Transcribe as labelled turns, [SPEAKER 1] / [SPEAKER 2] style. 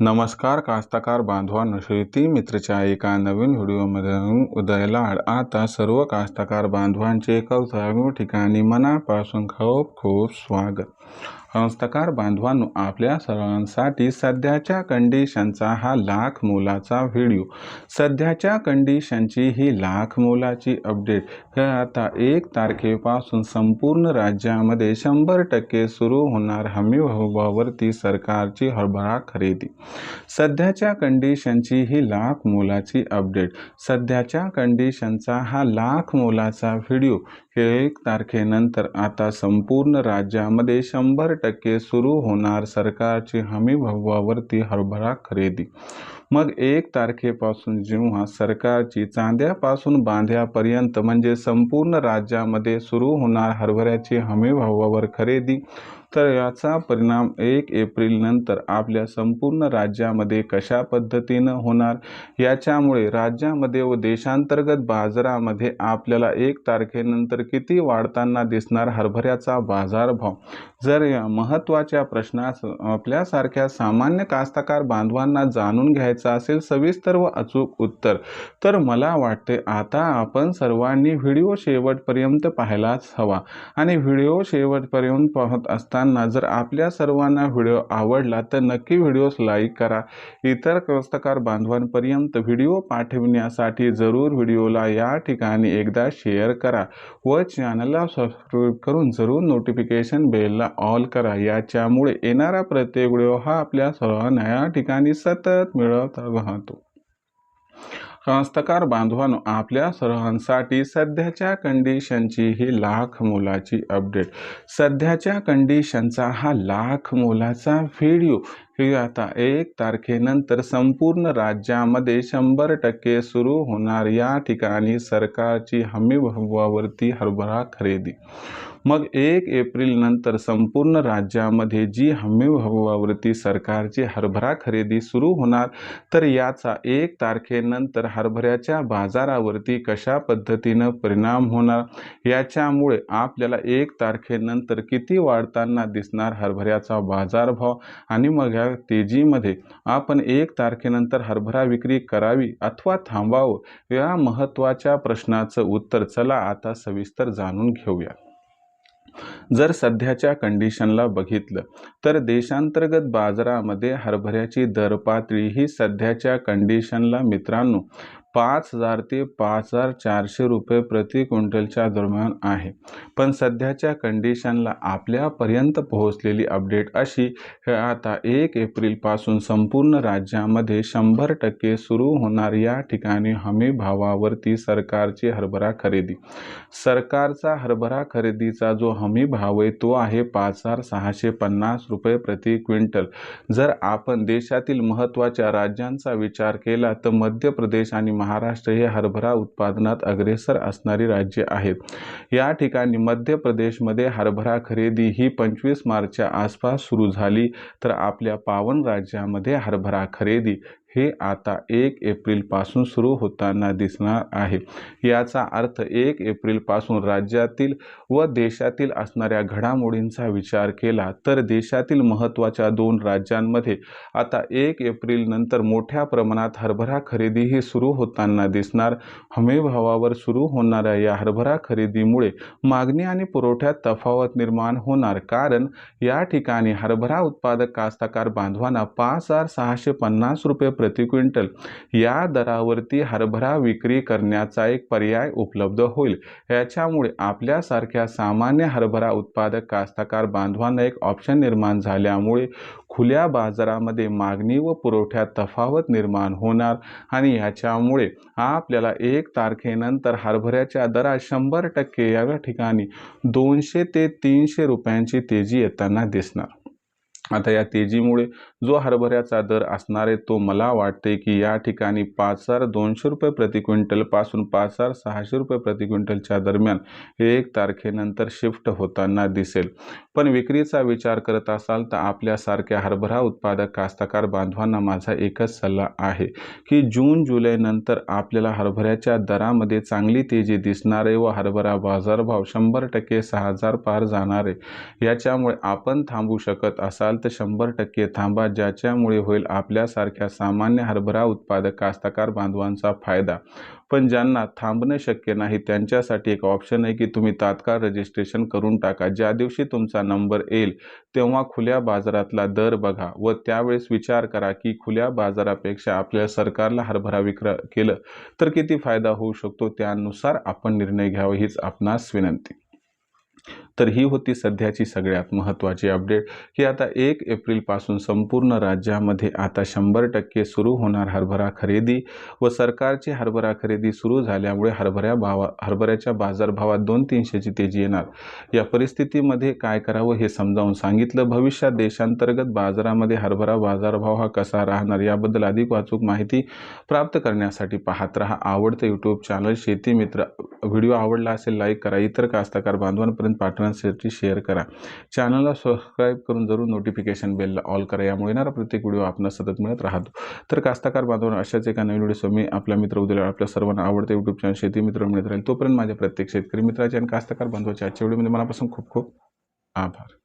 [SPEAKER 1] नमस्कार कास्तकार बांधवांनो शेती मित्रच्या एका नवीन व्हिडिओमध्ये उदयलाड. आता सर्व कास्तकार बांधवांचे कौतुक ठिकाणी मनापासून खूप खूप स्वागत. हस्तकार बांधवांनो आपल्या सर्वांसाठी सध्याच्या कंडिशनचा हा लाख मोलाचा व्हिडिओ सध्याच्या कंडिशनची ही लाख मोलाची अपडेट हे आता एक तारखेपासून संपूर्ण राज्यामध्ये शंभर टक्के सुरू होणार हमी भावावरती सरकारची हरभरा खरेदी. सध्याच्या कंडिशनची ही लाख मोलाची अपडेट सध्याच्या कंडिशनचा हा लाख मोलाचा व्हिडिओ एक तारखेनंतर आता संपूर्ण राज्यामध्ये शंभर टक्के सुरू होणार सरकारची हमी भावावरती हरभरा खरेदी. मग एक तारखेपासून जेव्हा सरकारची चांद्यापासून बांध्यापर्यंत म्हणजे संपूर्ण राज्यामध्ये सुरू होणार हरभऱ्याची हमी भावावर खरेदी तर याचा परिणाम एक एप्रिल नंतर आपल्या संपूर्ण राज्यामध्ये कशा पद्धतीनं होणार? याच्यामुळे राज्यामध्ये व देशांतर्गत बाजारामध्ये आपल्याला एक तारखेनंतर किती वाढताना दिसणार हरभऱ्याचा बाजारभाव? जर या महत्त्वाच्या प्रश्नास आपल्यासारख्या सामान्य कास्तकार बांधवांना जाणून घ्यायचं असेल सविस्तर व अचूक उत्तर. तर मला वाटते आता आपण सर्वांनी व्हिडिओ शेवटपर्यंत पाहायलाच हवा. आणि व्हिडिओ शेवटपर्यंत पाहत असताना जर आपल्या सर्वांना व्हिडिओ आवडला तर नक्की व्हिडिओस लाईक करा. इतर कस्तकार बांधवांपर्यंत व्हिडिओ पाठविण्यासाठी जरूर व्हिडिओला या ठिकाणी एकदा शेअर करा व चॅनलला सबस्क्राईब करून जरूर नोटिफिकेशन बेलला ऑल करा. याच्यामुळे येणारा प्रत्येक व्हिडिओ हा आपल्या सर्वांना या ठिकाणी सतत मिळत राहतो कास्तकार बांधवांनो आपल्या सर्वांसाठी सध्याच्या कंडिशनची ही लाख मोलाची अपडेट सध्याच्या कंडिशनचा हा लाख मोलाचा व्हिडिओ हे आता एक तारखेनंतर संपूर्ण राज्यामध्ये शंभर टक्के सुरू होणार या ठिकाणी सरकारची हमी भावावरती हरभरा खरेदी. मग एक एप्रिल नंतर संपूर्ण राज्यामध्ये जी हमी भावावरती सरकारची हरभरा खरेदी सुरू होणार तर याचा एक तारखेनंतर हरभऱ्याच्या बाजारावरती कशा पद्धतीनं परिणाम होणार? याच्यामुळे आपल्याला एक तारखेनंतर किती वाढताना दिसणार हरभऱ्याचा बाजारभाव? आणि मग या तेजीमध्ये आपण एक तारखेनंतर हरभरा विक्री करावी अथवा थांबावं या महत्त्वाच्या प्रश्नाचं उत्तर चला आता सविस्तर जाणून घेऊया. जर सध्याच्या कंडिशनला बघितलं तर देशांतर्गत बाजारामध्ये हरभऱ्याची दर पातळी ही सध्याच्या कंडिशनला मित्रांनो पाच हजार ते पाच हजार चारशे रुपये प्रति क्विंटलच्या दरम्यान आहे. पण सध्याच्या कंडिशनला आपल्यापर्यंत पोहोचलेली अपडेट अशी हे आता एक एप्रिलपासून संपूर्ण राज्यामध्ये शंभर टक्के सुरू होणार या ठिकाणी हमी भावावरती सरकारची हरभरा खरेदी. सरकारचा हरभरा खरेदीचा जो हमी भाव आहे तो आहे पाच हजार सहाशे पन्नास रुपये प्रति क्विंटल. जर आपण देशातील महत्त्वाच्या राज्यांचा विचार केला तर मध्य प्रदेश आणि महाराष्ट्र हे हरभरा उत्पादनात अग्रेसर असणारी राज्य आहेत या ठिकाणी मध्य प्रदेशमध्ये हरभरा खरेदी ही पंचवीस मार्चच्या आसपास सुरू झाली तर आपल्या पावन राज्यामध्ये हरभरा खरेदी हे आता एक एप्रिलपासून सुरू होताना दिसणार आहे. याचा अर्थ एक एप्रिलपासून राज्यातील व देशातील असणाऱ्या घडामोडींचा विचार केला तर देशातील महत्त्वाच्या दोन राज्यांमध्ये आता एक एप्रिलनंतर मोठ्या प्रमाणात हरभरा खरेदीही सुरू होताना दिसणार. हमीभावावर सुरू होणाऱ्या या हरभरा खरेदीमुळे मागणी आणि पुरवठ्यात तफावत निर्माण होणार. कारण या ठिकाणी हरभरा उत्पादक कास्तकार बांधवांना पाच हजार सहाशे पन्नास रुपये प्रति क्विंटल. या दरावरती हरभरा विक्री करण्याचा एक पर्याय उपलब्ध होईल. याच्यामुळे आपल्यासारख्या सामान्य हरभरा उत्पादक कास्तकार बांधवांना एक ऑप्शन निर्माण झाल्यामुळे खुल्या बाजारामध्ये मागणी व पुरवठ्यात तफावत निर्माण होणार आणि ह्याच्यामुळे आपल्याला एक तारखेनंतर हरभऱ्याच्या दरात शंभर टक्के या ठिकाणी दोनशे ते तीनशे रुपयांची तेजी येताना दिसणार. आता या तेजीमुळे जो हरभऱ्याचा दर असणार आहे तो मला वाटते की या ठिकाणी पाच हजार दोनशे रुपये प्रति क्विंटलपासून पाच हजार सहाशे रुपये प्रति क्विंटलच्या दरम्यान एक तारखेनंतर शिफ्ट होताना दिसेल. पण विक्रीचा विचार करत असाल तर आपल्यासारख्या हरभरा उत्पादक कास्तकार बांधवांना माझा एकच सल्ला आहे की जून जुलैनंतर आपल्याला हरभऱ्याच्या दरामध्ये चांगली तेजी दिसणार आहे व हरभरा बाजारभाव शंभर टक्के सहा हजार पार जाणार आहे याच्यामुळे आपण थांबू शकत असाल तर शंभर टक्के थांबा ज्याच्यामुळे होईल आपल्यासारख्या सामान्य हरभरा उत्पादक कास्तकार बांधवांचा फायदा. पण ज्यांना थांबणं शक्य नाही त्यांच्यासाठी एक ऑप्शन आहे की तुम्ही तात्काळ रजिस्ट्रेशन करून टाका. ज्या दिवशी तुमचा नंबर येईल तेव्हा खुल्या बाजारातला दर बघा व त्यावेळेस विचार करा की खुल्या बाजारापेक्षा आपल्या सरकारला हरभरा विक्र केलं तर किती फायदा होऊ शकतो? त्यानुसार आपण निर्णय घ्यावा हीच आपणास विनंती. तर ही होती सध्याची सगळ्यात महत्त्वाची अपडेट की आता एक एप्रिलपासून संपूर्ण राज्यामध्ये आता शंभर टक्के सुरू होणार हरभरा खरेदी व सरकारची हरभरा खरेदी सुरू झाल्यामुळे हरभऱ्या भावा हरभऱ्याच्या बाजारभावात दोन तीनशेची तेजी येणार. या परिस्थितीमध्ये काय करावं हे समजावून सांगितलं. भविष्यात देशांतर्गत बाजारामध्ये हरभरा बाजारभाव हा कसा राहणार याबद्दल अधिक वाचूक माहिती प्राप्त करण्यासाठी पाहत रहा. आवडतं यूट्यूब चॅनल शेती मित्र व्हिडिओ आवडला असेल लाईक करा. इतर कास्तकार बांधवांपर्यंत पाठवण्यासाठी शेअर करा. चॅनलला सबस्क्राईब करून जरूर नोटिफिकेशन बेलला ऑल करा. यामुळे येणारा प्रत्येक व्हिडिओ आपणास सतत मिळत राहतो. तर कास्तकार बांधवांना अशाच एका नवीन व्हिडिओ मी आपला मित्र उद्या आपल्या सर्वांना आवडते यूट्यूब चॅनल शेती मित्र मिळत राहील. तोपर्यंत माझ्या प्रत्येक शेतकरी मित्राचे आणि कास्तकार बांधवाचे आजच्या व्हिडिओमध्ये मनापासून खूप खूप आभार.